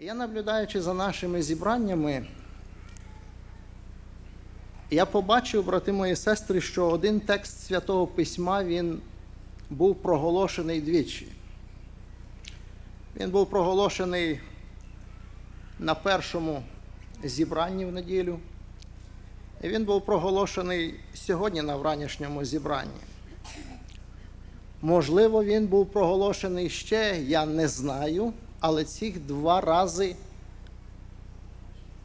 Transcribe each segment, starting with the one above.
Я наблюдаючи за нашими зібраннями, я побачив, брати мої сестри, що один текст Святого Письма він був проголошений двічі. Він був проголошений на першому зібранні в неділю. І він був проголошений сьогодні на вранішньому зібранні. Можливо, він був проголошений ще, я не знаю, але цих два рази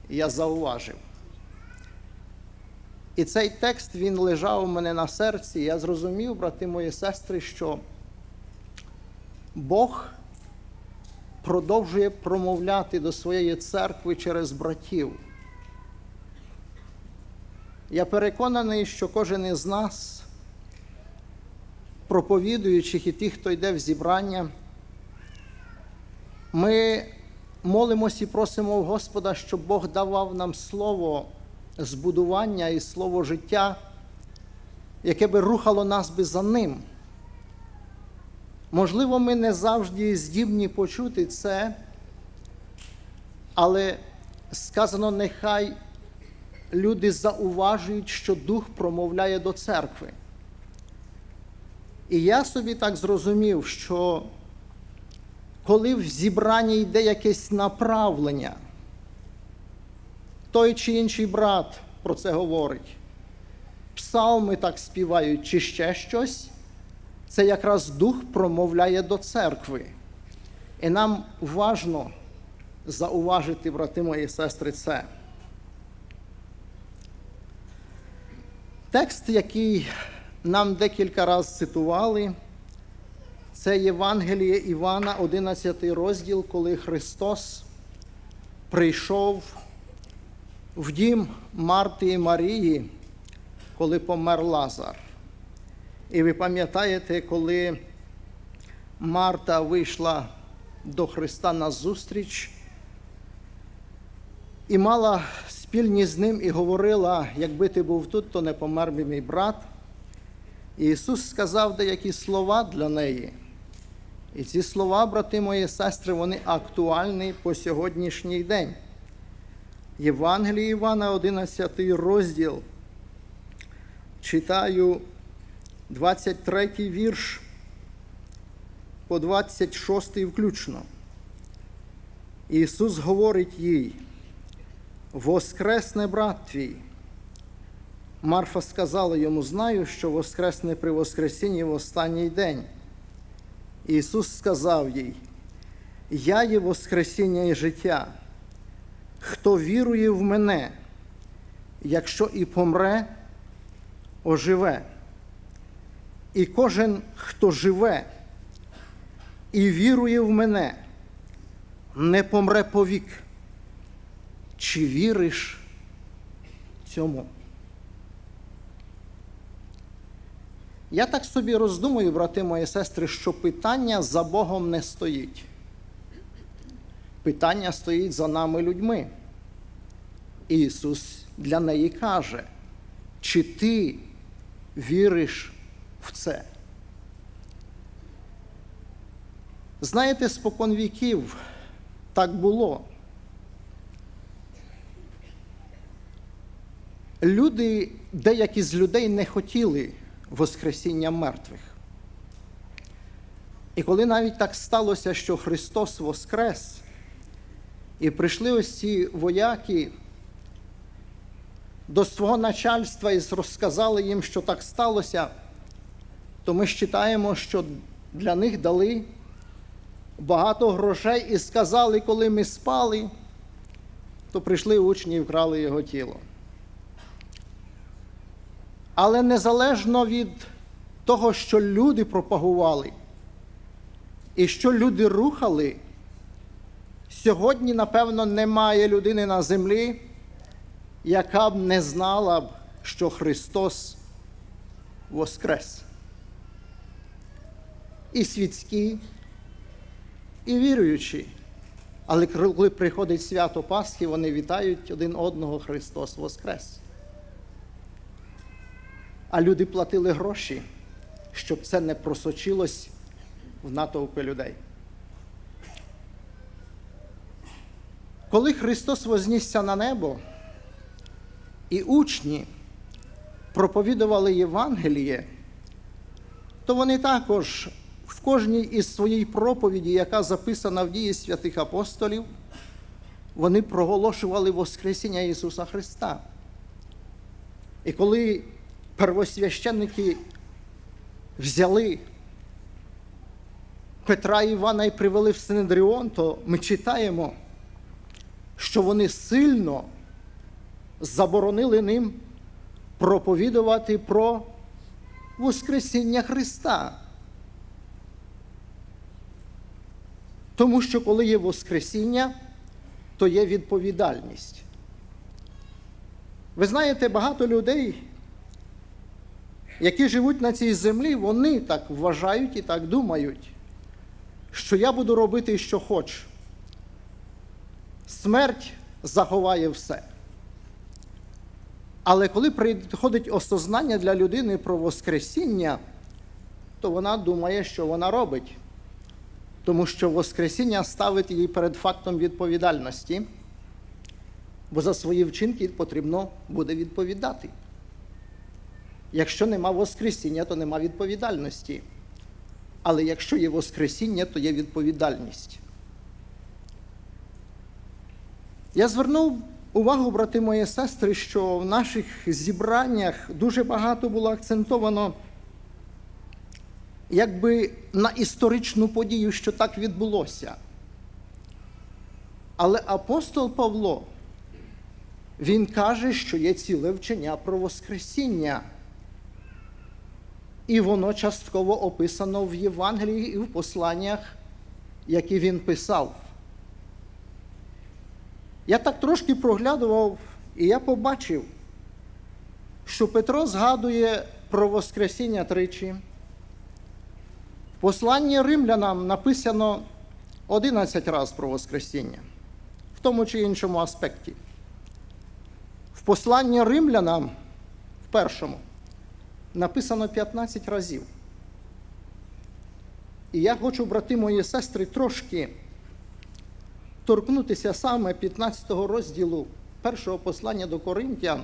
я зауважив. І цей текст він лежав у мене на серці. Я зрозумів, брати мої сестри, що Бог продовжує промовляти до своєї церкви через братів. Я переконаний, що кожен із нас, проповідуючих і тих, хто йде в зібрання, ми молимося і просимо Господа, щоб Бог давав нам слово збудування і слово життя, яке би рухало нас би за ним. Можливо, ми не завжди здібні почути це, але сказано, нехай люди зауважують, що Дух промовляє до церкви. І я собі так зрозумів, що коли в зібранні йде якесь направлення, той чи інший брат про це говорить, псалми так співають, чи ще щось, це якраз Дух промовляє до церкви. І нам важно зауважити, брати мої сестри, це. Текст, який нам декілька разів цитували, це Євангеліє Івана, 11 розділ, коли Христос прийшов в дім Марти і Марії, коли помер Лазар. І ви пам'ятаєте, коли Марта вийшла до Христа на зустріч і мала спільні з ним і говорила, якби ти був тут, то не помер би мій брат. І Ісус сказав деякі слова для неї. І ці слова, брати мої сестри, вони актуальні по сьогоднішній день. Євангелії Івана, 11 розділ. Читаю 23 вірш по 26 включно. Ісус говорить їй, Воскресне брат твій. Марфа сказала йому: Знаю, що воскресне при Воскресінні в останній день. Ісус сказав їй: Я є Воскресіння і життя. Хто вірує в мене, якщо і помре, оживе. І кожен, хто живе і вірує в мене, не помре повік. Чи віриш цьому? Я так собі роздумую, брати мої сестри, що питання за Богом не стоїть. Питання стоїть за нами людьми. Ісус для неї каже, чи ти віриш в це? Знаєте, спокон віків так було. Люди, деякі з людей не хотіли Воскресіння мертвих. І коли навіть так сталося, що Христос Воскрес, і прийшли ось ці вояки до свого начальства і розказали їм, що так сталося, то ми читаємо, що для них дали багато грошей і сказали, коли ми спали, то прийшли учні і вкрали його тіло. Але незалежно від того, що люди пропагували і що люди рухали, сьогодні, напевно, немає людини на землі, яка б не знала б, що Христос Воскрес. І світські, і віруючі. Але коли приходить свято Пасхи, вони вітають один одного Христос Воскрес а люди платили гроші, щоб це не просочилось в натовпи людей. коли Христос вознісся на небо, і учні проповідували Євангеліє, то вони також в кожній із своїй проповіді, яка записана в дії святих апостолів, вони проголошували Воскресіння Ісуса Христа. І коли первосвященники взяли Петра і Івана і привели в Синедріон, то ми читаємо, що вони сильно заборонили ним проповідувати про Воскресіння Христа. Тому що коли є Воскресіння, то є відповідальність. Ви знаєте, багато людей, які живуть на цій землі, вони так вважають і так думають, що я буду робити, що хочу. Смерть заховає все. Але коли приходить осознання для людини про Воскресіння, то вона думає, що вона робить. Тому що Воскресіння ставить її перед фактом відповідальності, бо за свої вчинки потрібно буде відповідати. Якщо нема Воскресіння, то нема відповідальності. Але якщо є Воскресіння, то є відповідальність. Я звернув увагу, брати мої сестри, що в наших зібраннях дуже багато було акцентовано якби на історичну подію, що так відбулося. Але апостол Павло, він каже, що є ціле вчення про Воскресіння. І воно частково описано в Євангелії і в посланнях, які він писав. Я так трошки проглядував, і я побачив, що Петро згадує про Воскресіння тричі. В посланні римлянам написано 11 разів про Воскресіння, в тому чи іншому аспекті. В посланні римлянам в першому написано 15 разів. І я хочу, брати мої сестри, трошки торкнутися саме 15 розділу першого послання до Коринтян,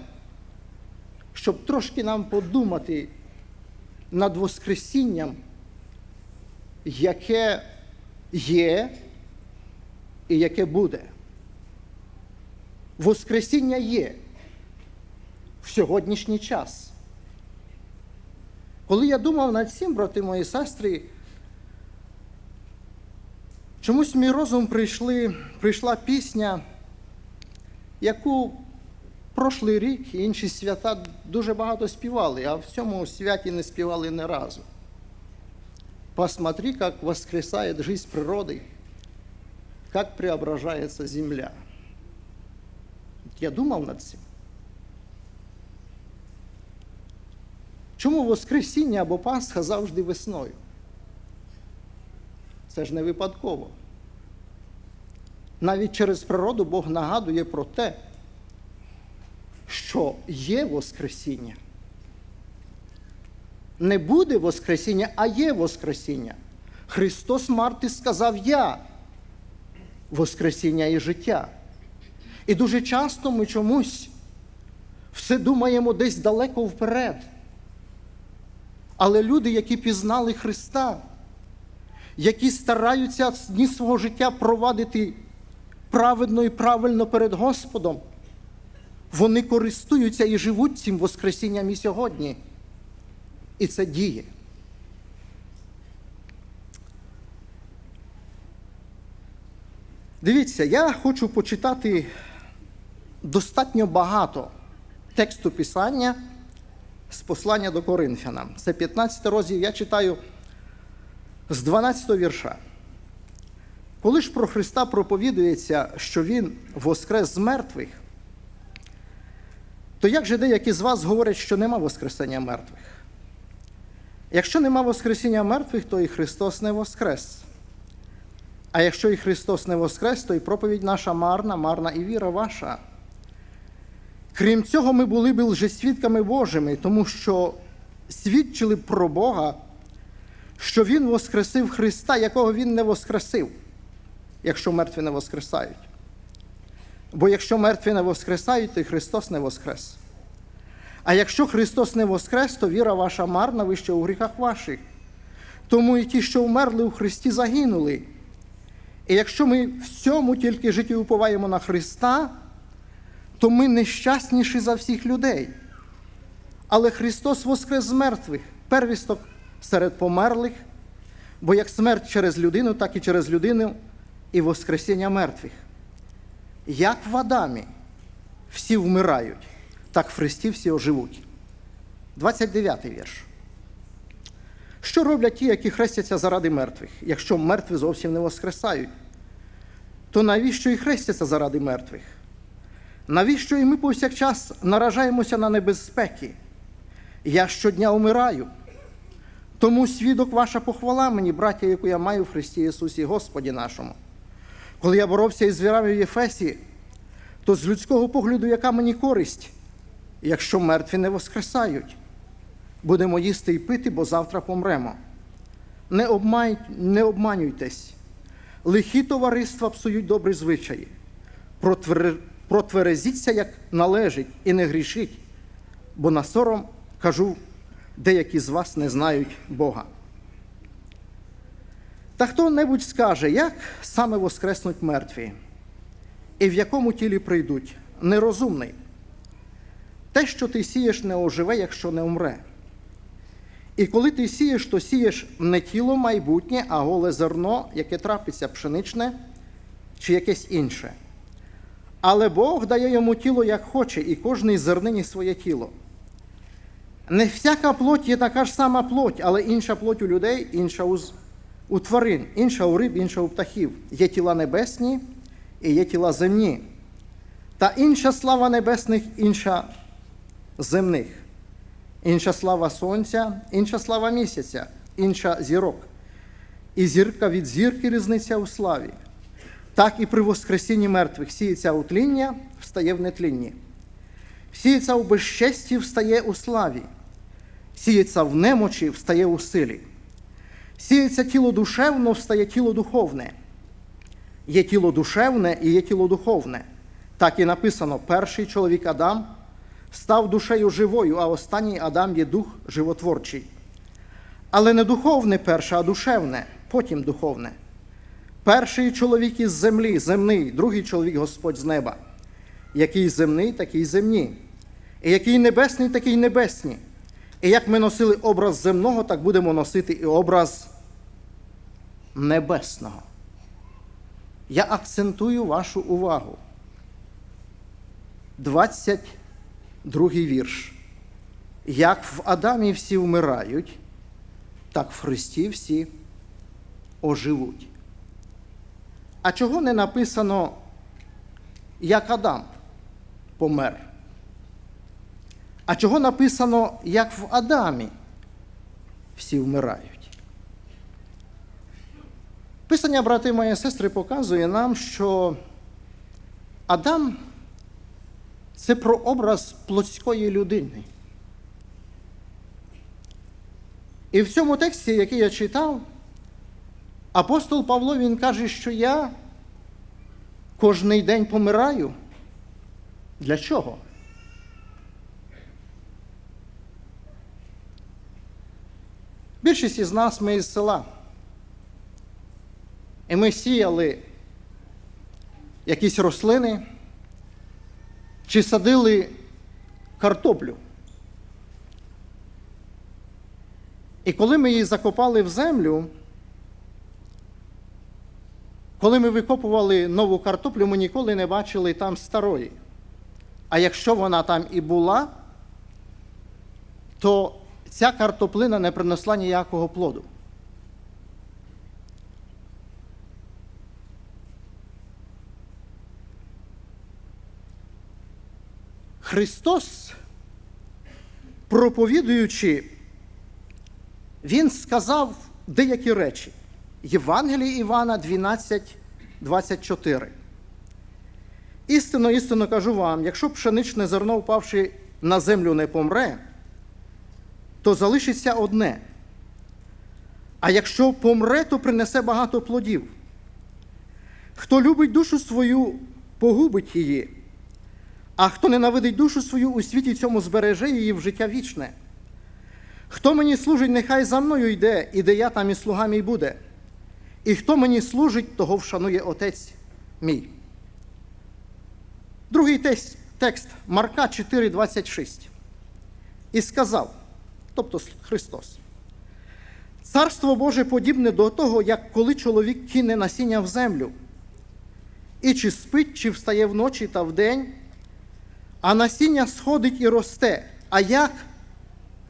щоб трошки нам подумати над Воскресінням, яке є і яке буде. Воскресіння є в сьогоднішній час. Коли я думав над цим, брати мої сестри, чомусь в мій розум прийшли, прийшла пісня, яку прошлий рік і інші свята дуже багато співали, а в цьому святі не співали ні разу. Посмотри, как воскресает жизнь природы, как преображается земля. Я думав над цим. Чому Воскресіння або Пасха завжди весною? Це ж не випадково. Навіть через природу Бог нагадує про те, що є Воскресіння. Не буде Воскресіння, а є Воскресіння. Христос Марти сказав Я, Воскресіння і життя. І дуже часто ми чомусь все думаємо десь далеко вперед. Але люди, які пізнали Христа, які стараються дні свого життя провадити праведно і правильно перед Господом, вони користуються і живуть цим Воскресінням і сьогодні. І це діє. Дивіться, я хочу почитати достатньо багато тексту Писання з послання до Коринфянам. Це 15 розділ, я читаю з 12 вірша. Коли ж про Христа проповідується, що Він воскрес з мертвих, то як же деякі з вас говорять, що нема Воскресення мертвих? Якщо нема Воскресіння мертвих, то і Христос не воскрес. А якщо і Христос не воскрес, то і проповідь наша марна, марна і віра ваша. Крім цього, ми були б лжесвідками Божими, тому що свідчили про Бога, що Він воскресив Христа, якого Він не воскресив, якщо мертві не воскресають. Бо якщо мертві не воскресають, то й Христос не воскрес. А якщо Христос не воскрес, то віра ваша марна, ви ще у гріхах ваших. Тому і ті, що вмерли у Христі, загинули. І якщо ми в цьому тільки житті уповаємо на Христа, то ми нещасніші за всіх людей. Але Христос воскрес з мертвих, первісток серед померлих, бо як смерть через людину, так і через людину і воскресіння мертвих. Як в Адамі всі вмирають, так в Христі всі оживуть. 29 вірш. Що роблять ті, які хрестяться заради мертвих, якщо мертві зовсім не воскресають? То навіщо і хрестяться заради мертвих? Навіщо і ми повсякчас наражаємося на небезпеки? Я щодня умираю. Тому свідок ваша похвала мені, браття, яку я маю в Христі Ісусі Господі нашому. Коли я боровся із звірами в Єфесі, то з людського погляду, яка мені користь, якщо мертві не воскресають? Будемо їсти і пити, бо завтра помремо. Не, обмай... не обманюйтесь. Лихі товариства псують добрі звичаї. Протвер... Протверезіться, як належить, і не грішіть, бо на сором кажу, деякі з вас не знають Бога. Та хто-небудь скаже, як саме воскреснуть мертві, і в якому тілі прийдуть, нерозумний. Те, що ти сієш, не оживе, якщо не умре. І коли ти сієш, то сієш не тіло майбутнє, а голе зерно, яке трапиться пшеничне чи якесь інше. Але Бог дає йому тіло, як хоче, і кожний зернині своє тіло. Не всяка плоть є така ж сама плоть, але інша плоть у людей, інша у, у тварин, інша у риб, інша у птахів. Є тіла небесні і є тіла земні. Та інша слава небесних, інша земних. Інша слава сонця, інша слава місяця, інша зірок. І зірка від зірки різниця у славі. Так і при воскресінні мертвих сіється у тління, встає в нетлінні. Сіється у безчесті, встає у славі. Сіється в немочі, встає у силі. Сіється тіло душевно, встає тіло духовне. Є тіло душевне і є тіло духовне. Так і написано: перший чоловік Адам став душею живою, а останній Адам є дух животворчий. Але не духовне перше, а душевне, потім духовне. Перший чоловік із землі, земний, другий чоловік Господь з неба. Який земний, такий земні. І який небесний, такий небесні. І як ми носили образ земного, так будемо носити і образ небесного. Я акцентую вашу увагу. 22 вірш. Як в Адамі всі вмирають, так в Христі всі оживуть. А чого не написано, як Адам помер? А чого написано, як в Адамі всі вмирають? Писання, брати мої сестри, показує нам, що Адам це про образ плотської людини. І в цьому тексті, який я читав, апостол Павло він каже, що я кожний день помираю. Для чого? Більшість із нас ми із села. І ми сіяли якісь рослини чи садили картоплю. І коли ми її закопали в землю, коли ми викопували нову картоплю, ми ніколи не бачили там старої. А якщо вона там і була, то ця картоплина не принесла ніякого плоду. Христос, проповідуючи, Він сказав деякі речі. Євангелії Івана 12, 24. Істинно, істинно кажу вам, якщо пшеничне зерно, впавши на землю, не помре, то залишиться одне. А якщо помре, то принесе багато плодів. Хто любить душу свою, погубить її. А хто ненавидить душу свою у світі цьому збереже її в життя вічне. Хто мені служить, нехай за мною йде, і де я там і слуга мій буде. І хто мені служить, того вшанує Отець мій. Другий текст, текст Марка 4,26. І сказав, тобто Христос, Царство Боже подібне до того, як коли чоловік кине насіння в землю, і чи спить, чи встає вночі та вдень, а насіння сходить і росте. А як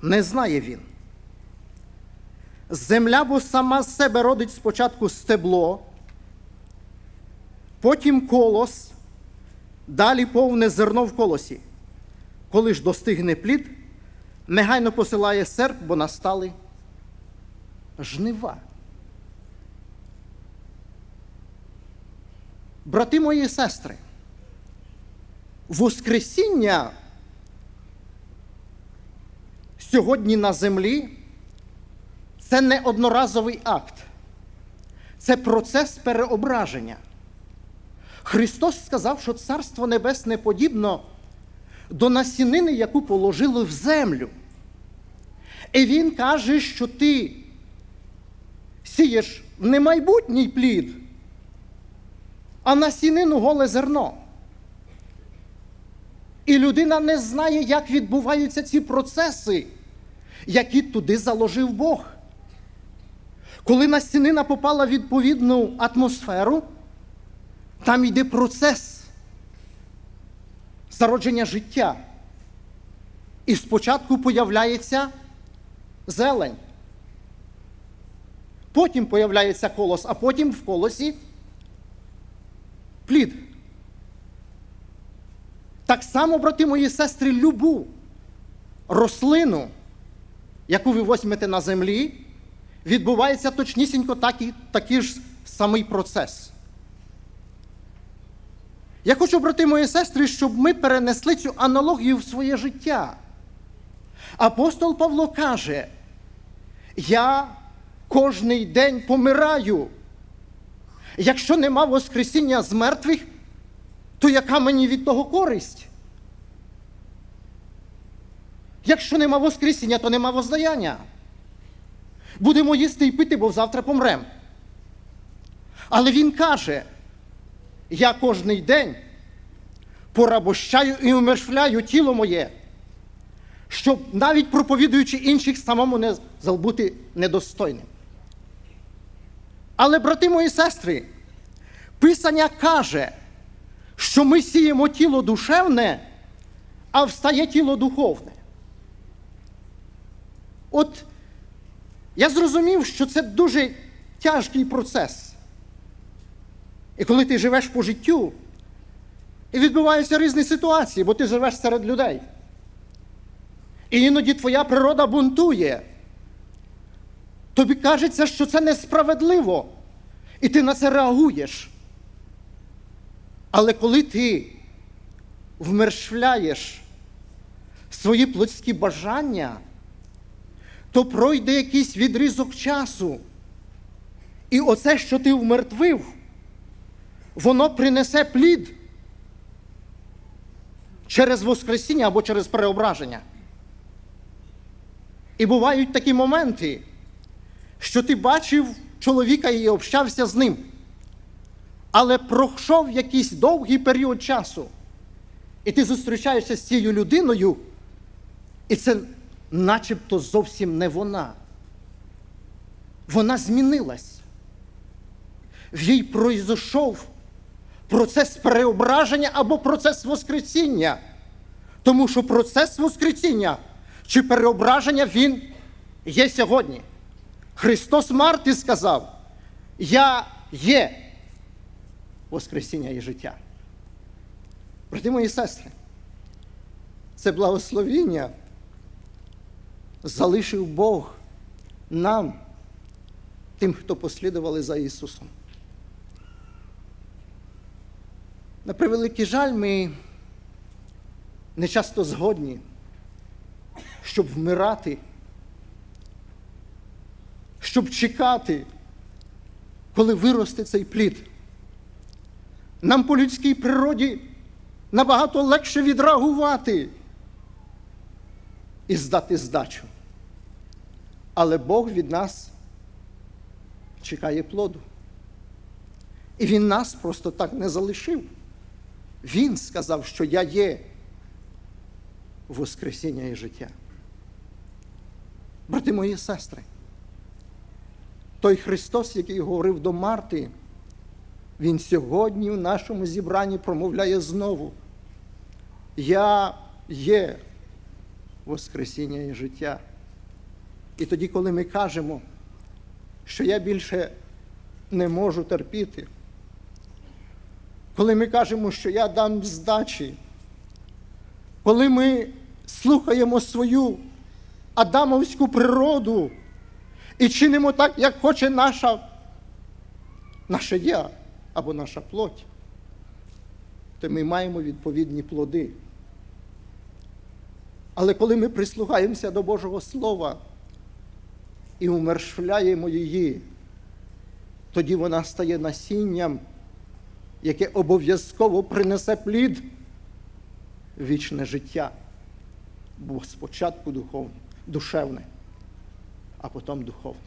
не знає він. Земля бо сама з себе родить спочатку стебло, потім колос, далі повне зерно в колосі. Коли ж достигне плід, негайно посилає серп, бо настали жнива. Брати мої сестри, Воскресіння сьогодні на землі це не одноразовий акт, це процес переображення. Христос сказав, що Царство Небесне подібно до насінини, яку положили в землю. І Він каже, що ти сієш не майбутній плід, а насінину голе зерно. І людина не знає, як відбуваються ці процеси, які туди заложив Бог. Коли насінина попала в відповідну атмосферу, там йде процес зародження життя. І спочатку появляється зелень. Потім появляється колос, а потім в колосі плід. Так само, брати мої сестри, любу рослину, яку ви возьмете на землі, відбувається точнісінько такий, такий ж самий процес. Я хочу, брати мої сестри, щоб ми перенесли цю аналогію в своє життя. Апостол Павло каже, я кожний день помираю. Якщо нема Воскресіння з мертвих, то яка мені від того користь? Якщо нема Воскресіння, то нема воздаяння. Будемо їсти і пити, бо завтра помрем. Але він каже, я кожний день порабощаю і умершвляю тіло моє, щоб навіть проповідуючи інших, самому не бути недостойним. Але, брати мої сестри, Писання каже, що ми сіємо тіло душевне, а встає тіло духовне. От я зрозумів, що це дуже тяжкий процес. І коли ти живеш по життю, і відбуваються різні ситуації, бо ти живеш серед людей. І іноді твоя природа бунтує. Тобі кажеться, що це несправедливо, і ти на це реагуєш. Але коли ти вмершвляєш свої плотські бажання, то пройде якийсь відрізок часу. І оце, що ти вмертвив, воно принесе плід через Воскресіння або через переображення. І бувають такі моменти, що ти бачив чоловіка і общався з ним. Але пройшов якийсь довгий період часу, і ти зустрічаєшся з цією людиною, і це начебто зовсім не вона. Вона змінилась. В їй пройшов процес переображення або процес Воскресіння. Тому що процес Воскресіння чи переображення Він є сьогодні. Христос Марти сказав: Я є Воскресіння і життя. Брати мої сестри, це благословіння залишив Бог нам, тим, хто послідували за Ісусом. На превеликий жаль, ми не часто згодні, щоб вмирати, щоб чекати, коли виросте цей плід. Нам по людській природі набагато легше відреагувати і здати здачу. Але Бог від нас чекає плоду. І Він нас просто так не залишив. Він сказав, що я є Воскресіння і життя. Брати мої сестри, той Христос, який говорив до Марти, Він сьогодні в нашому зібранні промовляє знову. Я є Воскресіння і життя. І тоді, коли ми кажемо, що я більше не можу терпіти, коли ми кажемо, що я дам здачі, коли ми слухаємо свою адамовську природу і чинимо так, як хоче наша, наше я або наша плоть, то ми маємо відповідні плоди. Але коли ми прислухаємося до Божого Слова і умершвляємо її, тоді вона стає насінням, яке обов'язково принесе плід вічне життя. Бо спочатку духовне, душевне, а потім духовне.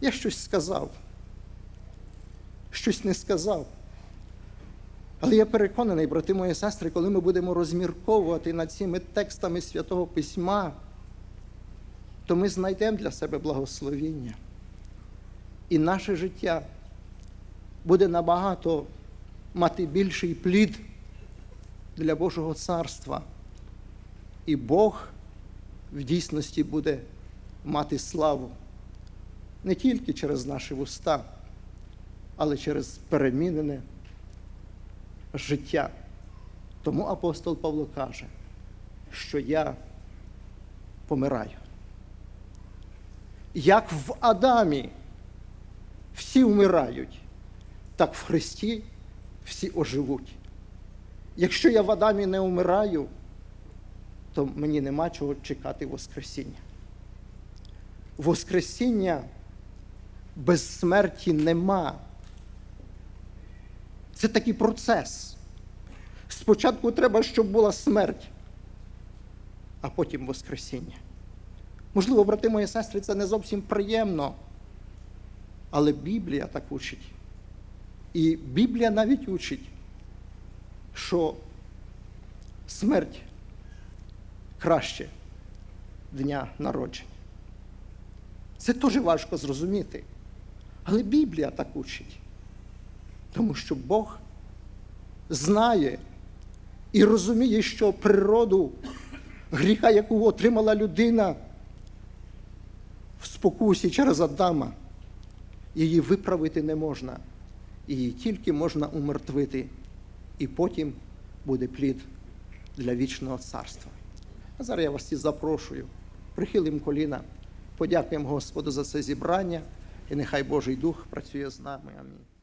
Я щось сказав, щось не сказав. Але я переконаний, брати мої сестри, коли ми будемо розмірковувати над цими текстами Святого Письма, то ми знайдемо для себе благословіння. І наше життя буде набагато мати більший плід для Божого царства. І Бог в дійсності буде мати славу не тільки через наші вуста, але через перемінене життя. Тому апостол Павло каже, що я помираю. Як в Адамі всі вмирають, так в Христі всі оживуть. Якщо я в Адамі не вмираю, то мені нема чого чекати Воскресіння. Воскресіння без смерті нема. Це такий процес. Спочатку треба, щоб була смерть, а потім Воскресіння. Можливо, брати мої сестри, це не зовсім приємно, але Біблія так учить. І Біблія навіть учить, що смерть краще дня народження. Це теж важко зрозуміти. Але Біблія так учить. Тому що Бог знає і розуміє, що природу гріха, яку отримала людина в спокусі через Адама, її виправити не можна. Її тільки можна умертвити, і потім буде плід для вічного царства. А зараз я вас всі запрошую, прихилимо коліна, подякуємо Господу за це зібрання, і нехай Божий Дух працює з нами. Амінь.